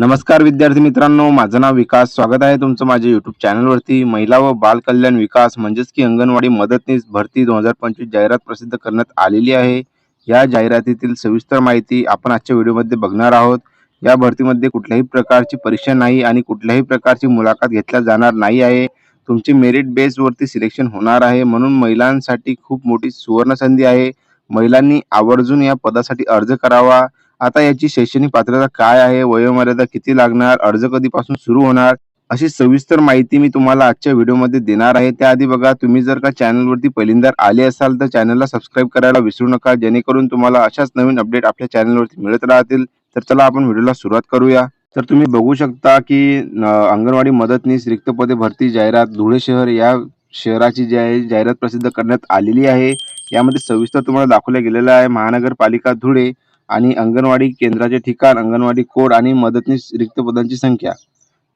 नमस्कार विद्यार्थी मित्रांनो माझं नाव विकास. स्वागत आहे तुमचं माझ्या युट्यूब चॅनलवरती महिला व बाल कल्याण विकास म्हणजेच की अंगणवाडी मदतनीस भरती दोन हजार पंचवीस जाहिरात प्रसिद्ध करण्यात आलेली आहे. या जाहिरातीतील सविस्तर माहिती आपण आजच्या व्हिडिओमध्ये बघणार आहोत. या भरतीमध्ये कुठल्याही प्रकारची परीक्षा नाही आणि कुठल्याही प्रकारची मुलाखत घेतल्या जाणार नाही आहे. तुमची मेरिट बेसवरती सिलेक्शन होणार आहे. म्हणून महिलांसाठी खूप मोठी सुवर्णसंधी आहे. महिलांनी आवर्जून या पदासाठी अर्ज करावा. आता याची शैक्षणिक पात्रता काय आहे? वयोमर्यादा किती लागणार? अर्ज कधीपासून सुरू होणार? अशी सविस्तर माहिती मी तुम्हाला आजच्या व्हिडिओमध्ये देणार आहे. त्याआधी बघा तुम्ही जर का चॅनलवरती पहिल्यांदा आले असाल तर चॅनलला सबस्क्राईब करायला विसरू नका. जेणेकरून तुम्हाला अशाच नवीन अपडेट आपल्या चॅनलवरती मिळत राहतील. तर चला आपण व्हिडिओला सुरुवात करूया. तर तुम्ही बघू शकता की अंगणवाडी मदतनीस रिक्त पदे भरती जाहिरात धुळे शहर या शहराची जी आहे जाहिरात प्रसिद्ध करण्यात आलेली आहे. यामध्ये सविस्तर तुम्हाला दाखवल्या गेलेलं आहे. महानगरपालिका धुळे आणि अंगणवाडी केंद्राचे ठिकाण अंगणवाडी कोड आणि मदतनीस रिक्त पदांची संख्या.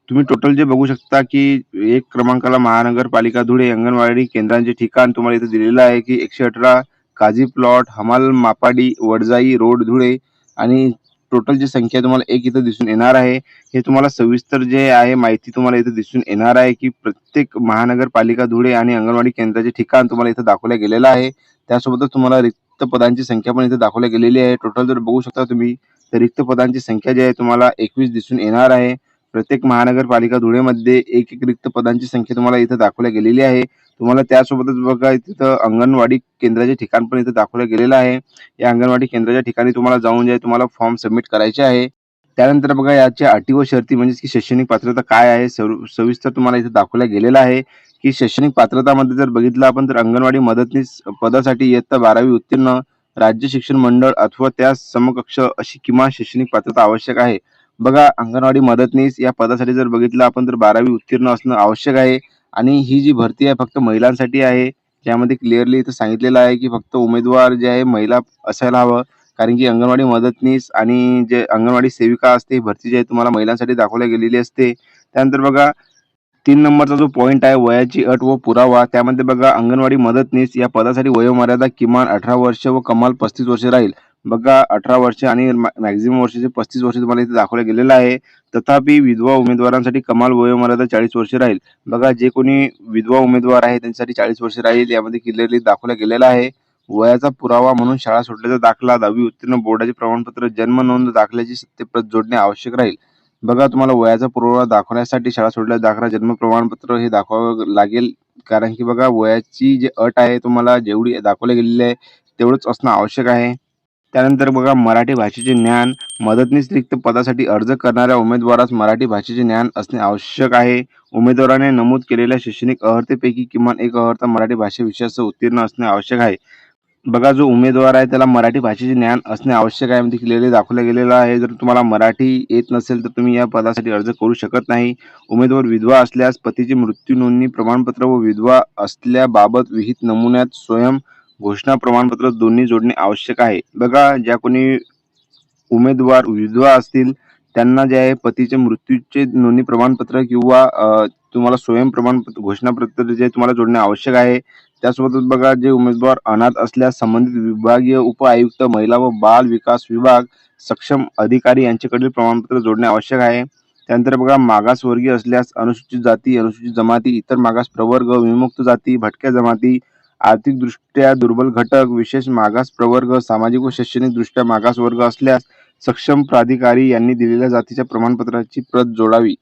तुम्ही टोटल जे बघू शकता की एक क्रमांकाला महानगरपालिका धुळे अंगणवाडी केंद्रांचे ठिकाण तुम्हाला इथे दिलेलं आहे की एकशे अठरा काझी प्लॉट हमाल मापाडी वडजाई रोड धुळे आणि टोटल जी संख्या तुम्हाला एक इथं दिसून येणार आहे. हे तुम्हाला सविस्तर जे आहे माहिती तुम्हाला इथे दिसून येणार आहे की प्रत्येक महानगरपालिका धुळे आणि अंगणवाडी केंद्राचे ठिकाण तुम्हाला इथं दाखवल्या गेलेलं आहे. त्यासोबतच तुम्हाला रिक्त पदांची संख्या पण इथे दाखवल्या गेलेली आहे. टोटल जर बघू शकता तुम्ही तर रिक्त पदांची संख्या जी आहे तुम्हाला एकवीस दिसून येणार आहे. प्रत्येक महानगरपालिका धुळेमध्ये एक एक रिक्त पदांची संख्या तुम्हाला इथं दाखवल्या गेलेली आहे. तुम्हाला त्यासोबतच बघा तिथं अंगणवाडी केंद्राचे ठिकाण पण इथं दाखवलं गेलेलं आहे. या अंगणवाडी केंद्राच्या ठिकाणी तुम्हाला जाऊन जे तुम्हाला फॉर्म सबमिट करायचे आहे. त्यानंतर बघा याच्या अटी व शर्ती म्हणजेच की शैक्षणिक पात्रता काय आहे सविस्तर तुम्हाला इथे दाखवल्या गेलेलं आहे. की शैक्षणिक पात्रतामध्ये जर बघितलं आपण तर अंगणवाडी मदतनीस पदासाठी इयत्ता बारावी उत्तीर्ण राज्य शिक्षण मंडळ अथवा त्या समकक्ष अशी किमान शैक्षणिक पात्रता आवश्यक आहे. बघा अंगणवाडी मदतनीस या पदासाठी जर बघितलं आपण तर बारावी उत्तीर्ण असणं आवश्यक आहे. आणि ही जी भरती आहे फक्त महिलांसाठी आहे त्यामध्ये क्लिअरली इथं सांगितलेलं आहे की फक्त उमेदवार जे आहे महिला असायला हवं. कारण की अंगणवाडी मदतनीस आणि जे अंगणवाडी सेविका असते भरती जी आहे तुम्हाला महिलांसाठी दाखवल्या गेलेली असते. त्यानंतर बघा तीन नंबरचा जो पॉईंट आहे वयाची अट व पुरावा त्यामध्ये बघा अंगणवाडी मदतनीस या पदासाठी वयोमर्यादा किमान अठरा वर्ष व कमाल पस्तीस वर्ष राहील. बघा अठरा वर्ष आणि मॅक्झिमम वर्षाचे पस्तीस वर्ष तुम्हाला इथे दाखवलं गेलेलं आहे. तथापि विधवा उमेदवारांसाठी कमाल वयोमर्यादा चाळीस वर्ष राहील. बघा जे कोणी विधवा उमेदवार आहे त्यांच्यासाठी चाळीस वर्ष राहील यामध्ये क्लिअरली दाखवलं गेलेलं आहे. वयाचा पुरावा म्हणून शाळा सुटल्याचा दाखला दहावी उत्तीर्ण बोर्डाचे प्रमाणपत्र जन्म नोंद दाखल्याची सत्यप्रत जोडणे आवश्यक राहील. बघा तुम्हाला वयाचा पुरावा दाखवण्यासाठी शाळा सोडल्या दाखला जन्म प्रमाणपत्र हे दाखवावं लागेल. कारण की बघा वयाची जी अट आहे तुम्हाला जेवढी दाखवली गेलेली आहे तेवढंच असणं आवश्यक आहे. त्यानंतर बघा मराठी भाषेचे ज्ञान मदतनीस रिक्त पदासाठी अर्ज करणाऱ्या उमेदवारास मराठी भाषेचे ज्ञान असणे आवश्यक आहे. उमेदवाराने नमूद केलेल्या शैक्षणिक अर्हतेपैकी किमान एक अर्हता मराठी भाषे विषयासह उत्तीर्ण असणे आवश्यक आहे. बघा जो उमेदवार आहे त्याला मराठी भाषेचे ज्ञान असणे आवश्यक आहे. म्हणजे क्लिअरली दाखवलं गेलेलं आहे. जर तुम्हाला मराठी येत नसेल तर तुम्ही या पदासाठी अर्ज करू शकत नाही. उमेदवार विधवा असल्यास पतीचे मृत्यू नोंदणी प्रमाणपत्र व विधवा असल्याबाबत विहित नमुन्यात स्वयं घोषणा प्रमाणपत्र दोन्ही जोडणे आवश्यक आहे. बघा ज्या कोणी उमेदवार विधवा असतील त्यांना जे आहे पतीचे मृत्यूचे नोंदणी प्रमाणपत्र किंवा तुम्हाला स्वयं प्रमाणपत्र घोषणापत्र जे तुम्हाला जोडणे आवश्यक आहे. त्यासोबतच बघा जे उमेदवार अनाथ असल्यास संबंधित विभागीय उप आयुक्त महिला व बाल विकास विभाग सक्षम अधिकारी यांच्याकडील प्रमाणपत्र जोडणे आवश्यक आहे. त्यानंतर बघा मागासवर्गीय असल्यास अनुसूचित जाती अनुसूचित जमाती इतर मागास प्रवर्ग विमुक्त जाती भटक्या जमाती आर्थिकदृष्ट्या दुर्बल घटक विशेष मागास प्रवर्ग सामाजिक व शैक्षणिक दृष्ट्या मागास वर्ग असल्यास सक्षम प्राधिकारी यांनी दिलेल्या जातीच्या प्रमाणपत्राची प्रत जोडावी.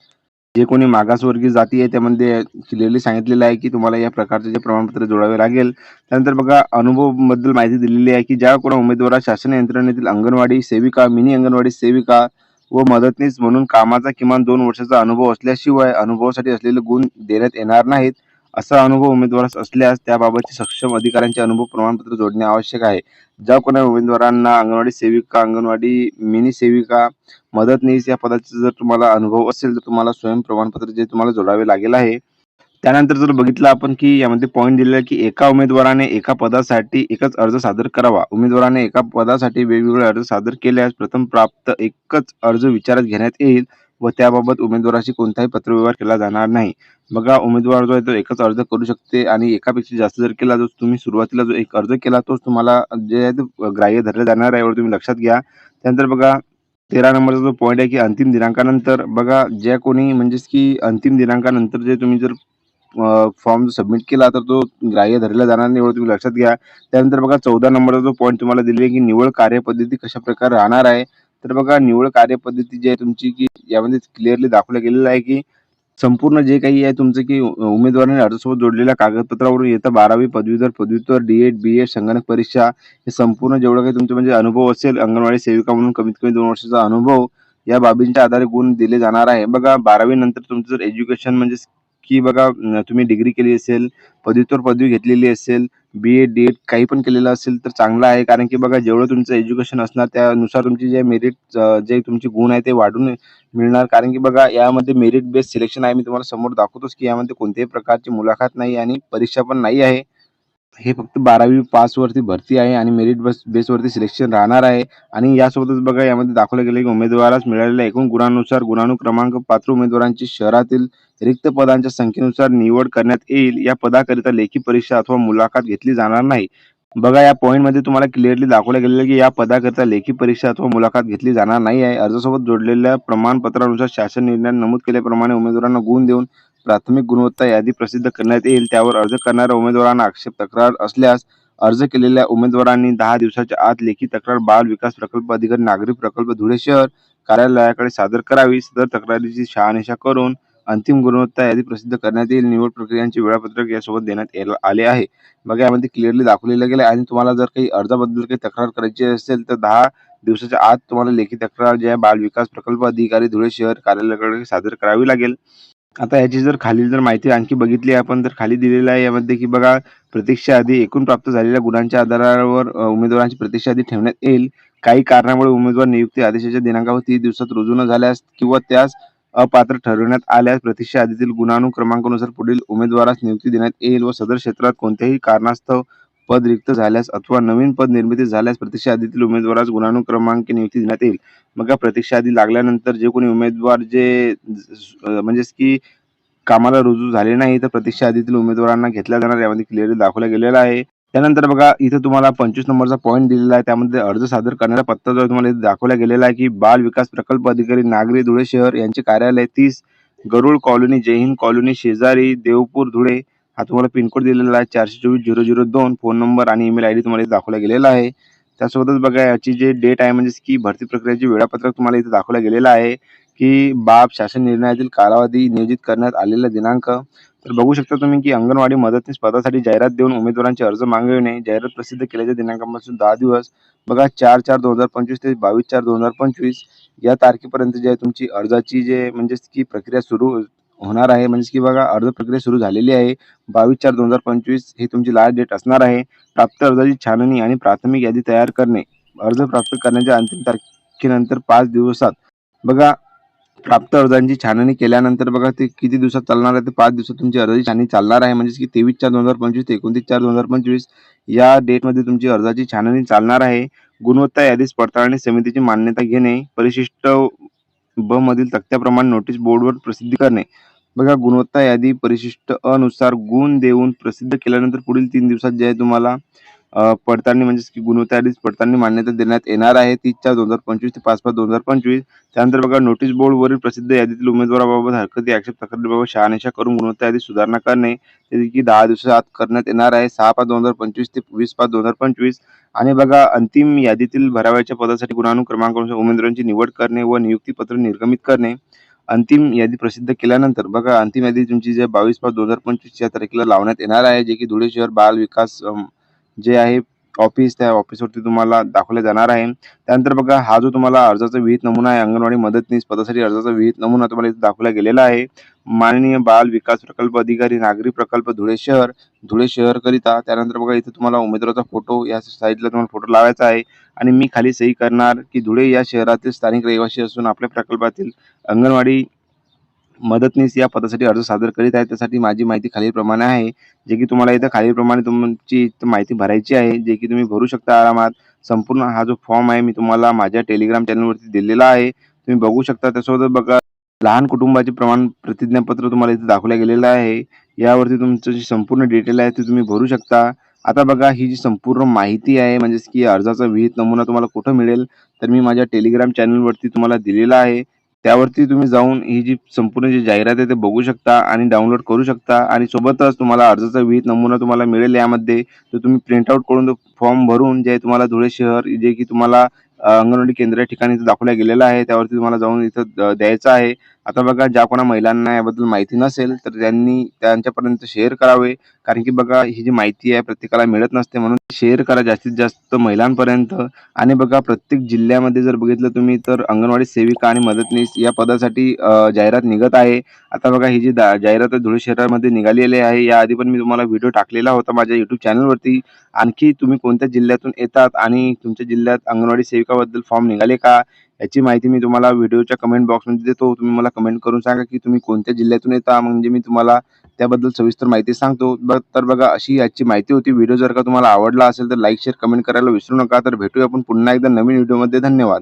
जे कोणी मागासवर्गीय जाती आहे त्यामध्ये क्लिअरली सांगितलेलं आहे की तुम्हाला या प्रकारचे जे प्रमाणपत्र जोडावे लागेल. त्यानंतर बघा अनुभवबद्दल माहिती दिलेली आहे की ज्या कोणा उमेदवारास शासन यंत्रणेतील अंगणवाडी सेविका मिनी अंगणवाडी सेविका व मदतनीस म्हणून कामाचा किमान दोन वर्षाचा अनुभव असल्याशिवाय अनुभवासाठी असलेले गुण देण्यात येणार नाहीत. असा अनुभव उमेदवारास असल्यास त्याबाबतचे सक्षम अधिकाऱ्यांचे अनुभव प्रमाणपत्र जोडणे आवश्यक आहे. ज्या कोणा उमेदवारांना अंगणवाडी सेविका अंगणवाडी मिनी सेविका मदतनीस या पदाचा जर तुम्हाला अनुभव असेल तर तुम्हाला स्वयं प्रमाणपत्र जे तुम्हाला जोडावे लागेल आहे त्यानंतर जर बघितलं आपण की यामध्ये पॉईंट दिलेला की एका उमेदवाराने एका पदासाठी एकच अर्ज सादर करावा. उमेदवाराने एका पदासाठी वेगवेगळे अर्ज सादर केल्यास प्रथम प्राप्त एकच अर्ज विचारात घेण्यात येईल. व त्याबाबत उमेदवाराशी कोणताही पत्रव्यवहार केला जाणार नाही. बघा उमेदवार जो आहे तो एकच अर्ज करू शकते आणि एकापेक्षा जास्त जर केला जो तुम्ही सुरुवातीला जो एक अर्ज केला तोच तुम्हाला जे आहे ते ग्राह्य धरले जाणार आहे एवढं तुम्ही लक्षात घ्या. त्यानंतर बघा तेरा नंबरचा जो पॉईंट आहे की अंतिम दिनांकानंतर बघा ज्या कोणी म्हणजेच की अंतिम दिनांकानंतर जे तुम्ही जर फॉर्म सबमिट केला तर तो ग्राह्य धरला जाणार नाही एवढं तुम्ही लक्षात घ्या. त्यानंतर बघा चौदा नंबरचा जो पॉईंट तुम्हाला दिले की निवड कार्यपद्धती कशा प्रकारे राहणार आहे तर बघा निवड कार्यपद्धती जी आहे तुमची की यामध्ये क्लिअरली दाखवलं गेलेलं आहे की संपूर्ण जे काही आहे तुमचं की उमेदवाराने अर्जासोबत जोडलेल्या कागदपत्रावरून येतं बारावी पदवीधर पदव्युत्तर डी एड बी एड संगणक परीक्षा हे संपूर्ण जेवढं काही तुमचं म्हणजे अनुभव असेल अंगणवाडी सेविका म्हणून कमीत कमी दोन वर्षाचा अनुभव या बाबींच्या आधारे गुण दिले जाणार आहे. बघा बारावी नंतर तुमचं जर एज्युकेशन म्हणजे की बघा तुम्ही डिग्री केली असेल पदव्युत्तर पदवी घेतलेली असेल बी एड डी एड काही पण केलेलं असेल तर चांगलं आहे. कारण की बघा जेवढं तुमचं एज्युकेशन असणार त्यानुसार तुमची जे मेरिट जे तुमचे गुण आहे ते वाढून मिळणार. कारण की बघा यामध्ये मेरिट बेस्ड सिलेक्शन आहे. मी तुम्हाला समोर दाखवतोच की यामध्ये कोणत्याही प्रकारची मुलाखत नाही आणि परीक्षा पण नाही आहे. हे फक्त बारावी पास वरती भरती आहे आणि मेरिट बस बेसवरती सिलेक्शन राहणार आहे. आणि यासोबतच बघा यामध्ये दाखवलं गेलं की उमेदवारास मिळालेल्या एकूण गुणांनुसार गुणानुक्रमांक पात्र उमेदवारांची शहरातील रिक्त पदांच्या संख्येनुसार निवड करण्यात येईल. या पदाकरिता लेखी परीक्षा अथवा मुलाखत घेतली जाणार नाही. बघा या पॉईंटमध्ये तुम्हाला क्लिअरली दाखवलं गेलेलं की या पदाकरिता लेखी परीक्षा अथवा मुलाखत घेतली जाणार नाही. आहे अर्जासोबत जोडलेल्या प्रमाणपत्रानुसार शासन निर्णयात नमूद केल्याप्रमाणे उमेदवारांना गुण देऊन प्राथमिक गुणवत्ता यादी प्रसिद्ध करण्यात येईल. त्यावर अर्ज करणाऱ्या उमेदवारांना आक्षेप तक्रार असल्यास अर्ज केलेल्या उमेदवारांनी दहा दिवसाच्या आत लेखी तक्रार बाल विकास प्रकल्प अधिकारी नागरी प्रकल्प धुळे शहर कार्यालयाकडे सादर करावी. सदर तक्रारीची शहानिशा करून अंतिम गुणवत्ता यादी प्रसिद्ध करण्यात येईल. निवड प्रक्रियांचे वेळापत्रक यासोबत देण्यात आले आहे. बघा यामध्ये क्लिअरली दाखवलेलं गेलं आहे आणि तुम्हाला जर काही अर्जाबद्दल काही तक्रार करायची असेल तर दहा दिवसाच्या आत तुम्हाला लेखी तक्रार जे आहे बाल विकास प्रकल्प अधिकारी धुळे शहर कार्यालयाकडे सादर करावी लागेल. आता याची जर खालील जर माहिती आणखी बघितली आपण तर खाली दिलेलं आहे यामध्ये की बघा प्रतीक्षा आधी एकूण प्राप्त झालेल्या गुणांच्या आधारावर उमेदवारांची प्रतीक्षा आधी ठेवण्यात येईल. काही कारणामुळे उमेदवार नियुक्ती आदेशाच्या दिनांकावर तीस दिवसात रुजू न झाल्यास किंवा त्यास अपात्र ठरवण्यात आल्यास प्रतीक्षा आधीतील गुणानुक्रमांकानुसार पुढील उमेदवारास नियुक्ती देण्यात येईल व सदर क्षेत्रात कोणत्याही कारणास्तव पद रिक्त झाल्यास अथवा नवीन पद निर्मिती झाल्यास प्रतीक्षा आधीतील उमेदवारास गुणानुक्रमांक नियुक्ती देण्यात येईल. मग या प्रतीक्षा आधी लागल्यानंतर जे कोणी उमेदवार जे म्हणजेच की कामाला रुजू झाले नाही तर प्रतीक्षा आधीतील उमेदवारांना घेतल्या जाणार यामध्ये क्लिअरली दाखवला गेलेलं आहे. त्यानंतर बघा इथं तुम्हाला पंचवीस नंबरचा पॉईंट दिलेला आहे. त्यामध्ये अर्ज सादर करणारा पत्ता जो आहे तुम्हाला इथे दाखवला गेलेला आहे की बाल विकास प्रकल्प अधिकारी नागरी धुळे शहर यांचे कार्यालय तीस गरुड कॉलनी जयहिंद कॉलनी शेजारी देवपूर धुळे हा तुम्हाला पिनकोड दिलेला आहे चारशे चोवीस झिरो झिरो दोन फोन नंबर आणि ईमेल आय डी तुम्हाला इथे दाखवला गेलेला आहे. त्यासोबतच बघा याची जे डेट आहे म्हणजे की भरती प्रक्रियेचे वेळापत्रक तुम्हाला इथे दाखवला गेलेलं आहे की बाब शासन निर्णयातील कालावधी नियोजित करण्यात आलेला दिनांक. तर बघू शकता तुम्ही की अंगणवाडी मदतनीस पदासाठी जाहिरात देऊन उमेदवारांचे अर्ज मागविणे जाहिरात प्रसिद्ध केल्याच्या दिनांकापासून दहा दिवस बघा चार चार दोन हजार पंचवीस ते बावीस चार दोन हजार पंचवीस या तारखेपर्यंत जे आहे तुमची अर्जाची जे म्हणजे की प्रक्रिया सुरू होणार आहे. म्हणजे की बघा अर्ज प्रक्रिया सुरू झालेली आहे. बावीस चार दोन हजार पंचवीस ही तुमची लास्ट डेट असणार आहे. प्राप्त अर्जाची छाननी आणि प्राथमिक यादी तयार करणे. अर्ज प्राप्त करण्याच्या अंतिम तारखेनंतर पाच दिवसात. बघा प्राप्त अर्जांची छाननी केल्यानंतर बघा ते किती दिवसात चालणार आहे ते पाच दिवसात तुमची अर्जाची छाननी चालणार आहे. म्हणजे की तेवीस चार दोन हजार पंचवीस ते एकोणतीस चार दोन हजार पंचवीस या डेटमध्ये तुमची अर्जाची छाननी चालणार आहे. गुणवत्ता यादीस पडताळणी समितीची मान्यता घेणे परिशिष्ट ब मधील तक्त्याप्रमाणे नोटीस बोर्डवर प्रसिद्धी करणे. बघा गुणवत्ता यादी परिशिष्ट अनुसार गुण देऊन प्रसिद्ध केल्यानंतर पुढील तीन दिवसात जे आहे तुम्हाला पडताळणी म्हणजे की गुणवत्ता यादीस पडताळणी मान्यता देण्यात येणार आहे. तीस चार दोन हजार पंचवीस ते पाच पाच दोन हजार पंचवीस. त्यानंतर बघा नोटीस बोर्डवरील प्रसिद्ध यादीतील उमेदवाराबाबत हरकती आक्षेप तक्रारीबाबत शहानिशा करून गुणवत्ता यादी सुधारणा करणे ते की दहा दिवसाच्या आत करण्यात येणार आहे. सहा पाच दोन हजार पंचवीस ते वीस पाच दोन हजार पंचवीस. आणि बघा अंतिम यादीतील भराव्याच्या पदासाठी गुणानुक्रमांकानुसार उमेदवारांची निवड करणे व नियुक्तीपत्र निर्गमित करणे. अंतिम यादी प्रसिद्ध केल्यानंतर बघा अंतिम यादी तुमची जे बावीस पाच दोन हजार पंचवीस या तारखेला लावण्यात येणार आहे जे की धुळे शहर बाल विकास जे आहे ऑफिस त्या ऑफिसवरती तुम्हाला दाखवले जाणार आहे. त्यानंतर बघा हा जो तुम्हाला अर्जाचा विहित नमुना आहे अंगणवाडी मदतनीस पदासाठी अर्जाचा विहित नमुना तुम्हाला इथे दाखवला गेलेला आहे. माननीय बाल विकास प्रकल्प अधिकारी नागरी प्रकल्प धुळे शहर धुळे शहरकरिता. त्यानंतर बघा इथे तुम्हाला उमेदवाराचा फोटो या साईडला तुम्हाला फोटो लावायचा आहे. आणि मी खाली सही करणार की धुळे या शहरातील स्थानिक रहिवासी असून आपल्या प्रकल्पातील अंगणवाडी मदतनीस या पदासाठी अर्ज सादर करीत आहे. त्यासाठी माझी माहिती खालीलप्रमाणे आहे. जे की तुम्हाला इथं खालीलप्रमाणे तुमची इथं माहिती भरायची आहे. जे की तुम्ही भरू शकता आरामात. संपूर्ण हा जो फॉर्म आहे मी तुम्हाला माझ्या टेलिग्राम चॅनलवरती दिलेला आहे. तुम्ही बघू शकता त्यासोबत बघा लहान कुटुंबाचे प्रमाण प्रतिज्ञापत्र तुम्हाला इथे दाखवलं गेलेलं आहे. यावरती तुमचं जी संपूर्ण डिटेल आहे ते तुम्ही भरू शकता. आता बघा ही जी संपूर्ण माहिती आहे म्हणजेच की अर्जाचा विहित नमुना तुम्हाला कुठं मिळेल तर मी माझ्या टेलिग्राम चॅनलवरती तुम्हाला दिलेला आहे. त्यावरती तुम्ही जाऊन ही जी संपूर्ण जी जाहिरात आहे ते बघू शकता आणि डाउनलोड करू शकता. आणि सोबतच तुम्हाला अर्जाचा विहित नमुना तुम्हाला मिळेल यामध्ये. तर तुम्ही प्रिंटआउट करून फॉर्म भरून जे तुम्हाला धुळे शहर जे की तुम्हाला अंगणवाडी केंद्र या ठिकाणी दाखवल्या गेलेलं आहे त्यावरती तुम्हाला जाऊन इथं द्यायचं आहे. आता बघा ज्या कोणा महिलांना याबद्दल माहिती नसेल तर त्यांनी त्यांच्यापर्यंत शेअर करावे. कारण की बघा ही जी माहिती आहे प्रत्येकाला मिळत नसते म्हणून शेअर करा जास्तीत जास्त महिलांपर्यंत. आणि बघा प्रत्येक जिल्ह्यामध्ये जर बघितलं तुम्ही तर अंगणवाडी सेविका आणि मदतनीस या पदासाठी जाहिरात निघत आहे. आता बघा ही जी दा- जाहिरात धुळे शहरामध्ये निघालेली आहे. याआधी पण मी तुम्हाला व्हिडिओ टाकलेला होता माझ्या युट्यूब चॅनलवरती आणखी तुम्ही कोणत्या जिल्ह्यातून येतात आणि तुमच्या जिल्ह्यात अंगणवाडी सेविकाबद्दल फॉर्म निघाले का? याची माहिती मी तुम्हाला व्हिडिओच्या कमेंट बॉक्समध्ये देतो. तुम्ही मला कमेंट करून सांगा की तुम्ही कोणत्या जिल्ह्यातून येता. म्हणजे मी तुम्हाला त्याबद्दल सविस्तर माहिती सांगतो. ब- तर बघा अशी याची माहिती होती. व्हिडिओ जर का तुम्हाला आवडला असेल तर लाईक शेअर कमेंट करायला विसरू नका. तर भेटूया आपण पुन्हा एकदा नवीन व्हिडिओमध्ये धन्यवाद.